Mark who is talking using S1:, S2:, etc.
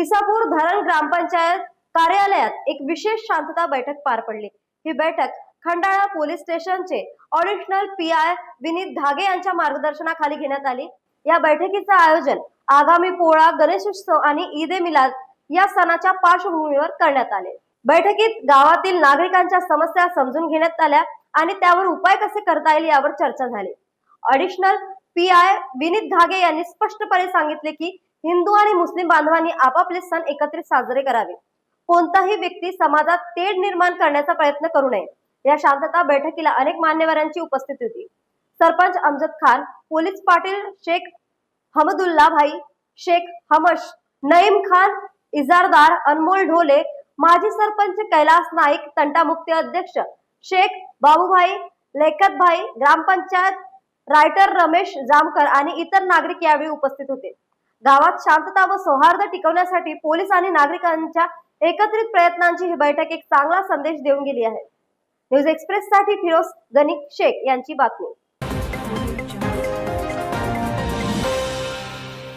S1: किसापूर धरण ग्रामपंचायत कार्यालयात एक विशेष शांतता बैठक पार पडली. ही बैठक खंडाळा पोलीस स्टेशनचे additional P I Vineet Dhage यांच्या मार्गदर्शनाखाली घेण्यात आली. या बैठकीचं आयोजन आगामी पोळा गणेशोत्सव आणि ईद ए मिलाद या सणाच्या पार्श्वभूमीवर करण्यात आले. बैठकीत गावातील नागरिकांच्या समस्या समजून घेण्यात आल्या आणि त्यावर उपाय कसे करता येईल यावर चर्चा झाली. ऑडिशनल पी आय विनीत धागे यांनी स्पष्टपणे सांगितले की हिंदू आणि मुस्लिम बांधवांनी आपापले सण एकत्रित साजरे करावे. कोणताही व्यक्ती समाजात तेढ निर्माण करण्याचा प्रयत्न करू नये. या शांतता बैठकीला अनेक मान्यवरांची उपस्थिती होती. सरपंच अमजद खान पोलीस पाटील शेख हमदुल्ला भाई शेख हमश नईम खान इजारदार अनमोल ढोले माजी सरपंच कैलास नाईक तंटामुक्ती अध्यक्ष शेख बाबूभाई लेखतभाई ग्रामपंचायत रायटर रमेश जामकर आणि इतर नागरिक यावेळी उपस्थित होते. गावात शांतता व सौहार्द टिकवण्यासाठी पोलीस आणि नागरिकांच्या एकत्रित प्रयत्नांची ही बैठक एक चांगला संदेश देऊन गेली आहे. न्यूज एक्सप्रेस साठी फिरोज गणिक शेख यांची बातमी.